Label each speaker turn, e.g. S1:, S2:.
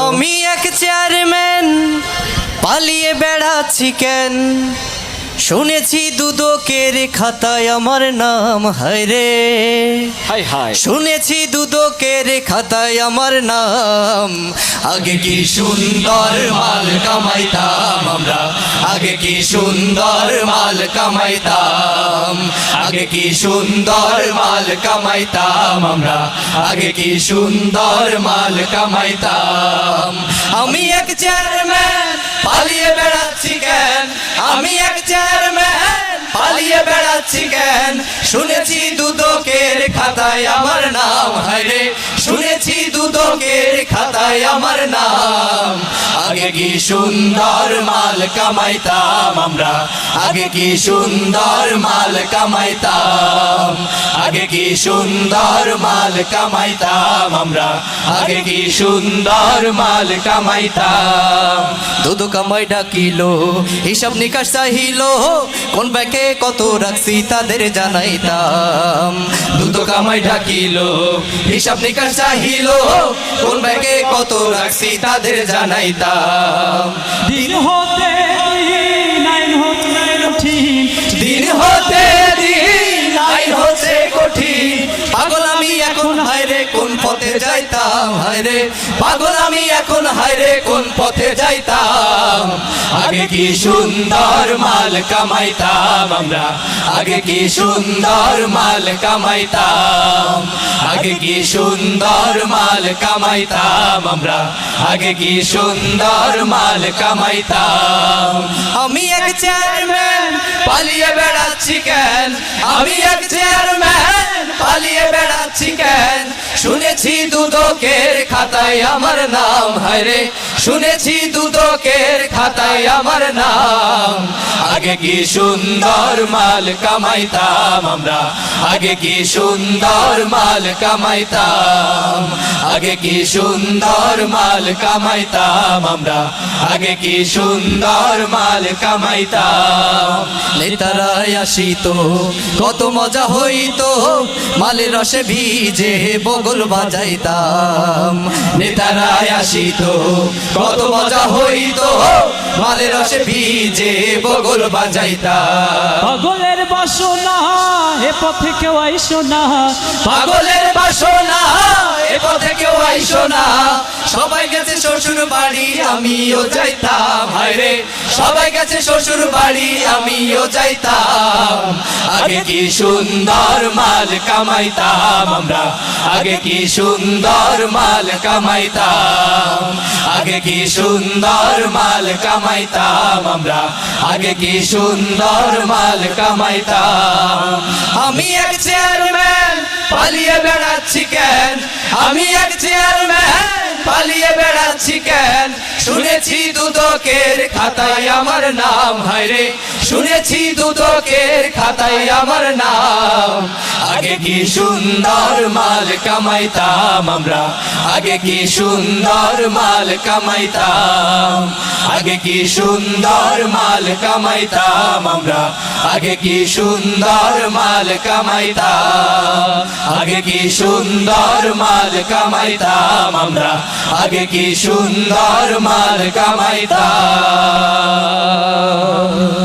S1: আমি এক চেয়ারম্যান পালিয়ে বেড়াচ্ছি কেন? শুনেছি দুদকের খাতায় আমার নাম হায় রে।
S2: হাই হাই
S1: শুনেছি দুদকের খাতায় আমার নাম আগে কি সুন্দর মাল কামাইতাম আমরা? আগে কি সুন্দর মাল কামাইতাম? আগে কি সুন্দর মাল কামাইতাম আমরা? আগে কি সুন্দর মাল কামাইতাম? আমি এক চেয়ারম্যান পালিয়ে বেড়াচ্ছি কেন? আমি এক চেয়ারম্যান বেড়াচ্ছি কেন শুনেছি দুদকের খাতায় আমার নাম। হায়রে শুনেছি দুদকের খাতায় আমার নাম। আগে কি সুন্দর মাল কামাইতাম আমরা? আগে কি সুন্দর মাল কামাইতাম? আগে কি সুন্দর মাল কামাইতাম আমরা? আগে কি সুন্দর মাল কামাইতাম? দুদু কামাই ডাকিলো, হিসাব নিকাশ চাহিলো, কোন ব্যাকে কত রাখছি তাদের জানাইতাম। দুদু কামাই ডাকিলো, হিসাব নিকাশ চাহিলো, কোন ব্যাকে কত রাখছি তাদের জানাইতাম।
S3: দিন হতে
S1: দিন হতে দিন আইন হচ্ছে কঠিন। পাগল আমি এখন হায়রে কোন পথে যাইতাম? হায়রে পাগল আমি এখন হায়রে কোন পথে যাইতাম? আগে কি সুন্দর মাল কামাইতাম আমরা? আগে কি সুন্দর মাল কামাইতাম? আগে কি সুন্দর মাল কামাইতাম আমরা? আগে কি সুন্দর মাল কামাইতাম? আমি এক চেয়ারম্যান, পালিয়ে বেড়াচ্ছি কেন? আমি এক চেয়ারম্যান, পালিয়ে বেড়াচ্ছি কেন? শুনেছি দুদকের খাতায় আমার নাম হায়রে শুনেছি দুদকের খাতায় আমার নাম। আগে কি সুন্দর মাল কামাইতাম আমরা? আগে কি সুন্দর মাল কামাইতাম? আগে কি সুন্দর মাল কামাইতাম আমরা? আগে কি সুন্দর মাল কামাইতাম? নেতারাই আসিত, কত মজা হইতো। মালের রসে ভিজে বগল বাজাইতাম। নেতারাই আসিত, কত মজা হইতো। মালের রসে ভিজে বগল বাজাইতাম
S3: পাগলের বাসনা এ পথে কেউ আইসো না।
S1: পাগলের বাসনা এ পথে কেউ আইসো না। সবাই গেছে শ্বশুর বাড়ি আমিও যাইতাম। হায়রে সবাই গেছে শ্বশুর বাড়ি আমিও যাইতাম। আগে কি সুন্দর মাল কামাইতাম আমরা আগে কি সুন্দর মাল কামাইতাম। আগে কি সুন্দর মাল কামাইতাম আমরা? আগে কি সুন্দর মাল কামাইতাম? আমি এক চেয়ারম্যান, পালিয়ে বেড়াচ্ছি কেন? আমি এক চেয়ারম্যান, পালিয়ে বেড়াচ্ছি কেন? শুনেছি দুদকের খাতায় আমার নাম, হায়রে। শুনেছি দুদকের খাতায় আমার নাম। আগে কি সুন্দর মাল কামাইতাম আমরা? আগে কি সুন্দর মাল কামাইতাম? আগে কি সুন্দর মাল কামাইতাম আমরা? আগে কি সুন্দর মাল কামাইতাম? আগে কি সুন্দর মাল কামাইতাম আমরা? আগে কি সুন্দর মাল কামাইতাম?